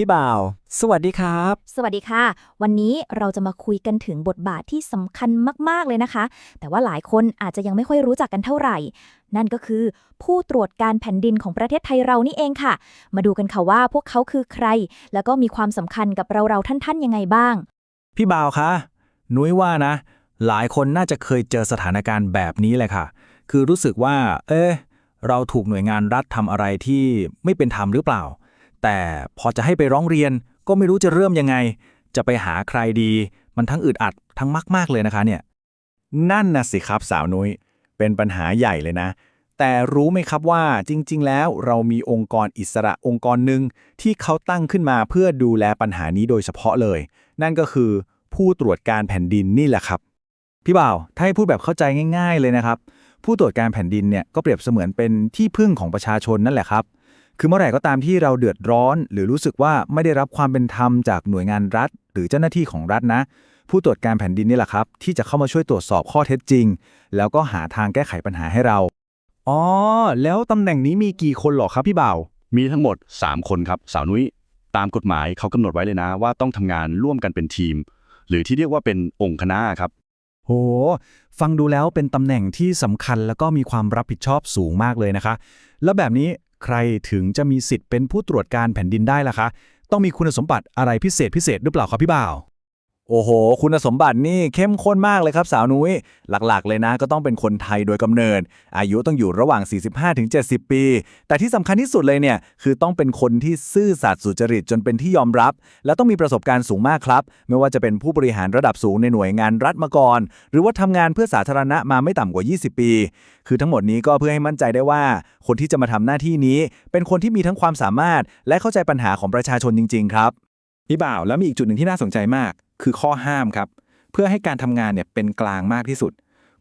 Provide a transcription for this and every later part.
พี่บ่าว สวัสดีครับ สวัสดีค่ะ วันนี้เราจะมาคุยกันถึงบทบาทที่สำคัญมาก ๆ เลยนะคะ แต่ว่าหลายคนอาจจะยังไม่ค่อยรู้จักกันเท่าไหร่ นั่นก็คือ ผู้ตรวจการแผ่นดินของประเทศไทยเรานี่เองค่ะ มาดูกันค่ะว่าพวกเขาคือใคร แล้วก็มีความสำคัญกับเราเราๆท่านๆยังไงบ้าง พี่บ่าวคะนุ้ยว่านะ หลายคนน่าจะเคยเจอสถานการณ์แบบนี้เลยค่ะ คือรู้สึกว่า เอ๊ะเราถูกหน่วยงานรัฐทำอะไรที่ไม่เป็นธรรมหรือเปล่า แต่พอจะให้ไปร้องเรียนก็ไม่รู้จะเริ่มยังไง จะไปหาใครดี มันทั้งอึดอัดทั้งมาก ๆ เลยนะคะเนี่ย นั่นนะสิครับสาวนุ้ย เป็นปัญหาใหญ่เลยนะ แต่รู้ไหมครับว่าจริง ๆ แล้วเรามีองค์กรอิสระองค์กรหนึ่งที่เขาตั้งขึ้นมาเพื่อดูแลปัญหานี้โดยเฉพาะเลย นั่นก็คือผู้ตรวจการแผ่นดินนี่แหละครับพี่บ่าวถ้าให้พูดแบบเข้าใจง่าย ๆ เลยนะครับ ผู้ตรวจการแผ่นดินเนี่ยก็เปรียบเสมือนเป็นที่พึ่งของประชาชนนั่นแหละครับ คือเมื่อไหร่ก็ตามที่เราเดือดร้อน หรือรู้สึกว่าไม่ได้รับความเป็นธรรมจากหน่วยงานรัฐ หรือเจ้าหน้าที่ของรัฐนะ ผู้ตรวจการแผ่นดินนี่แหละครับ ที่จะเข้ามาช่วยตรวจสอบข้อเท็จจริง แล้วก็หาทางแก้ไขปัญหาให้เรา อ๋อ แล้วตำแหน่งนี้มีกี่คนหรอครับพี่บ่าว มีทั้งหมด 3 คนครับสาวนุ้ยตามกฎหมายเขากำหนดไว้เลยนะ ว่าต้องทำงานร่วมกันเป็นทีม หรือที่เรียกว่าเป็นองค์คณะครับ โห ฟังดูแล้วเป็นตำแหน่งที่สำคัญแล้วก็มีความรับผิดชอบสูงมากเลยนะคะ แล้วแบบนี้ ใครถึงจะมีสิทธิ์เป็นผู้ตรวจการแผ่นดินได้ล่ะคะ ต้องมีคุณสมบัติอะไรพิเศษพิเศษหรือเปล่าครับพี่บ่าว โอ้โห คุณสมบัตินี่เข้มข้นมากเลยครับสาวนุ้ย หลักๆ เลยนะก็ต้องเป็นคนไทยโดยกำเนิด อายุต้องอยู่ระหว่าง 45-70 ปี แต่ที่สำคัญที่สุดเลยเนี่ย คือต้องเป็นคนที่ซื่อสัตย์สุจริตจนเป็นที่ยอมรับ และต้องมีประสบการณ์สูงมากครับ ไม่ว่าจะเป็นผู้บริหารระดับสูงในหน่วยงานรัฐมาก่อน หรือว่าทำงานเพื่อสาธารณะมาไม่ต่ำกว่า 20 ปี คือทั้งหมดนี้ก็เพื่อให้มั่นใจได้ว่า คนที่จะมาทำหน้าที่นี้ เป็นคนที่มีทั้งความสามารถ และเข้าใจปัญหาของประชาชนจริง ๆ ครับ พี่บ่าวแล้วมีอีกจุดหนึ่งที่น่าสนใจมาก คือข้อห้ามครับ เพื่อให้การทำงานเนี่ยเป็นกลางมากที่สุด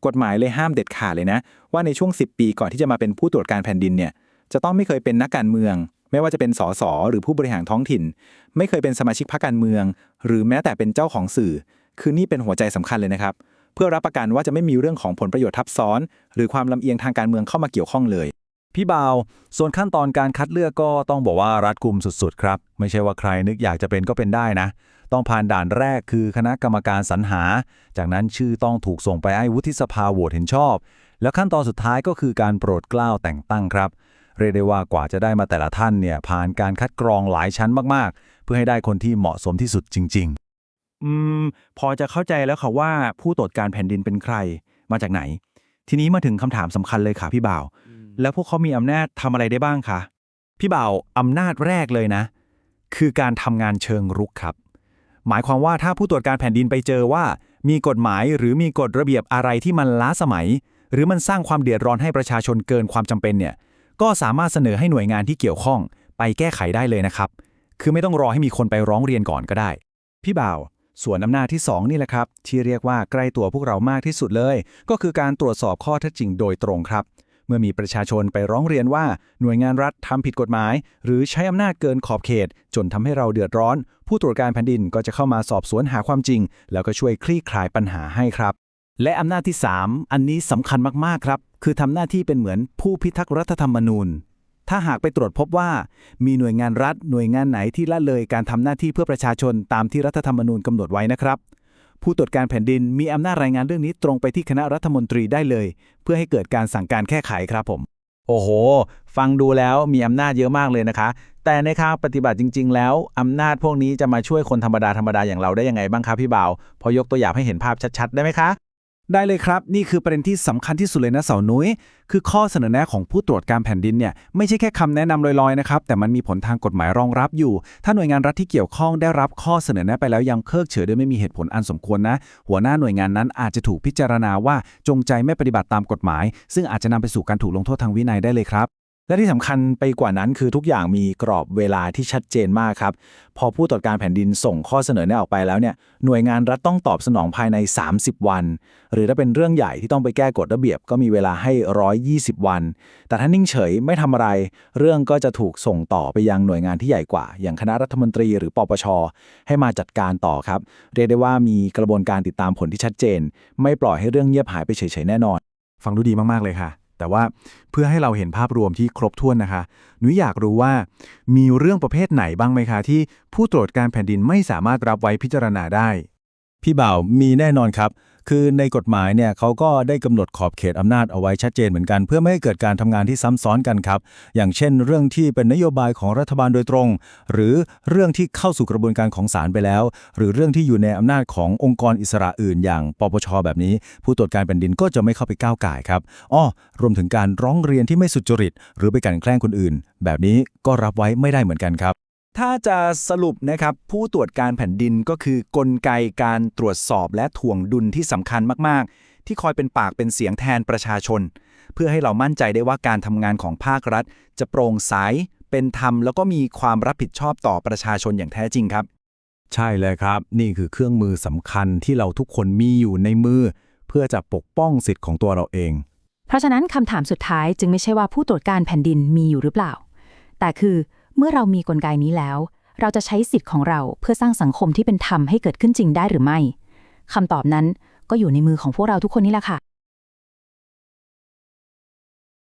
กฎหมายเลยห้ามเด็ดขาดเลยนะ ว่าในช่วง 10 ปีก่อนที่จะมาเป็นผู้ตรวจการแผ่นดินเนี่ยจะต้องไม่เคยเป็นนักการเมือง ไม่ว่าจะเป็นสสหรือผู้บริหารท้องถิ่น ไม่เคยเป็นสมาชิกพรรคการเมือง หรือแม้แต่เป็นเจ้าของสื่อ คือนี่เป็นหัวใจสำคัญเลยนะครับ เพื่อรับประกันว่าจะไม่มีเรื่องของผลประโยชน์ทับซ้อน หรือความลำเอียงทางการเมืองเข้ามาเกี่ยวข้องเลย พี่บ่าว ส่วนขั้นตอนการคัดเลือกก็ต้องบอกว่ารัดกุมสุดๆ ครับ ไม่ใช่ว่าใครนึกอยากจะเป็นก็เป็นได้นะ ต้องผ่านด่านแรกคือคณะกรรมการสรรหา จากนั้นชื่อต้องถูกส่งไปให้วุฒิสภาโหวตเห็นชอบ แล้วขั้นตอนสุดท้ายก็คือการโปรดเกล้าแต่งตั้งครับ เรียกได้ว่ากว่าจะได้มาแต่ละท่านเนี่ยผ่านการคัดกรองหลายชั้นมากๆ เพื่อให้ได้คนที่เหมาะสมที่สุดจริง ๆอืมพอจะเข้าใจแล้วค่ะว่าผู้ตรวจการแผ่นดินเป็นใครมาจากไหน ทีนี้มาถึงคำถามสำคัญเลยค่ะพี่บ่าว แล้วพวกเขามีอำนาจทำอะไรได้บ้างคะพี่บ่าวอำนาจแรกเลยนะ คือการทำงานเชิงรุกครับ หมายความว่าถ้าผู้ตรวจการแผ่นดินไปเจอว่า มีกฎหมายหรือมีกฎระเบียบอะไรที่มันล้าสมัย หรือมันสร้างความเดือดร้อนให้ประชาชนเกินความจำเป็นเนี่ยก็สามารถเสนอให้หน่วยงานที่เกี่ยวข้อง ไปแก้ไขได้เลยนะครับ คือไม่ต้องรอให้มีคนไปร้องเรียนก่อนก็ได้ พี่บ่าวส่วนอำนาจที่ 2 นี่แหละครับ ที่เรียกว่าใกล้ตัวพวกเรามากที่สุดเลย ก็คือการตรวจสอบข้อเท็จจริงโดยตรงครับ เมื่อมีประชาชนไปร้องเรียนว่าหน่วยงานรัฐทำผิดกฎหมาย หรือใช้อำนาจเกินขอบเขต จนทำให้เราเดือดร้อน ผู้ตรวจการแผ่นดินก็จะเข้ามาสอบสวนหาความจริง แล้วก็ช่วยคลี่คลายปัญหาให้ครับ และอำนาจที่ 3 อันนี้สำคัญมากๆครับ คือทำหน้าที่เป็นเหมือนผู้พิทักษ์รัฐธรรมนูญถ้าหากไปตรวจพบว่า มีหน่วยงานรัฐ หน่วยงานไหนที่ละเลยการทำหน้าที่เพื่อประชาชนตามที่รัฐธรรมนูญกำหนดไว้นะครับ ผู้ตรวจการแผ่นดินมีอำนาจรายงานเรื่องนี้ตรงไปที่คณะรัฐมนตรีได้เลย เพื่อให้เกิดการสั่งการแก้ไขครับผม โอ้โห ฟังดูแล้วมีอำนาจเยอะมากเลยนะคะ แต่ในทางปฏิบัติจริง ๆ แล้วอำนาจพวกนี้จะมาช่วยคนธรรมดาธรรมดาอย่างเราได้ยังไงบ้างครับพี่บ่าว พอยกตัวอย่างให้เห็นภาพชัดๆ ได้ไหมคะ ได้เลยครับ นี่คือประเด็นที่สำคัญที่สุดเลยนะเสานุ้ย คือข้อเสนอแนะของผู้ตรวจการแผ่นดินเนี่ยไม่ใช่แค่คำแนะนำลอยๆนะครับ แต่มันมีผลทางกฎหมายรองรับอยู่ ถ้าหน่วยงานรัฐที่เกี่ยวข้องได้รับข้อเสนอแนะไปแล้วยังเพิกเฉยโดยไม่มีเหตุผลอันสมควรนะ หัวหน้าหน่วยงานนั้นอาจจะถูกพิจารณาว่าจงใจไม่ปฏิบัติตามกฎหมาย ซึ่งอาจจะนำไปสู่การถูกลงโทษทางวินัยได้เลยครับ และที่สำคัญไปกว่านั้นคือทุกอย่างมีกรอบเวลาที่ชัดเจนมากครับ พอผู้ตรวจการแผ่นดินส่งข้อเสนอแนะออกไปแล้วเนี่ยหน่วยงานรัฐต้องตอบสนองภายใน 30 วัน หรือถ้าเป็นเรื่องใหญ่ที่ต้องไปแก้กฎระเบียบก็มีเวลาให้ 120 วัน แต่ถ้านิ่งเฉยไม่ทำอะไร เรื่องก็จะถูกส่งต่อไปยังหน่วยงานที่ใหญ่กว่า อย่างคณะรัฐมนตรีหรือปปช ให้มาจัดการต่อครับ เรียกได้ว่ามีกระบวนการติดตามผลที่ชัดเจน ไม่ปล่อยให้เรื่องเงียบหายไปเฉยๆแน่นอน ฟังดูดีมากๆเลยค่ะ แต่ว่าเพื่อให้เราเห็นภาพรวมที่ครบถ้วนนะคะหนูอยากรู้ว่า มีเรื่องประเภทไหนบ้างไหมคะ ที่ผู้ตรวจการแผ่นดินไม่สามารถรับไว้พิจารณาได้ พี่บ่าวมีแน่นอนครับ คือในกฎหมายเนี่ยเขาก็ได้กำหนดขอบเขตอำนาจเอาไว้ชัดเจนเหมือนกัน เพื่อไม่ให้เกิดการทำงานที่ซ้ำซ้อนกันครับ อย่างเช่น เรื่องที่เป็นนโยบายของรัฐบาลโดยตรง หรือเรื่องที่เข้าสู่กระบวนการของศาลไปแล้ว หรือเรื่องที่อยู่ในอำนาจขององค์กรอิสระอื่น อย่างปปชแบบนี้ ผู้ตรวจการแผ่นดินก็จะไม่เข้าไปก้าวไก่ครับอ้อรวมถึงการร้องเรียนที่ไม่สุจริต หรือไปกันแกล้งคนอื่น แบบนี้ก็รับไว้ไม่ได้เหมือนกันครับ ถ้าจะสรุปนะครับผู้ตรวจการแผ่นดินก็คือกลไกการตรวจสอบและถ่วงดุลที่สำคัญมาก ๆ ที่คอยเป็นปากเป็นเสียงแทนประชาชน เพื่อให้เรามั่นใจได้ว่าการทำงานของภาครัฐ จะโปร่งใสเป็นธรรม แล้วก็มีความรับผิดชอบต่อประชาชนอย่างแท้จริงครับ ใช่เลยครับ นี่คือเครื่องมือสำคัญที่เราทุกคนมีอยู่ในมือ เพื่อจะปกป้องสิทธิ์ของตัวเราเอง เพราะฉะนั้นคำถามสุดท้ายจึงไม่ใช่ว่าผู้ตรวจการแผ่นดินมีอยู่หรือเปล่า แต่คือ เมื่อเรามีกลไกนี้แล้ว เราจะใช้สิทธิ์ของเราเพื่อสร้างสังคมที่เป็นธรรมให้เกิดขึ้นจริงได้หรือไม่คำตอบนั้นก็อยู่ในมือของพวกเราทุกคนนี่แหละค่ะ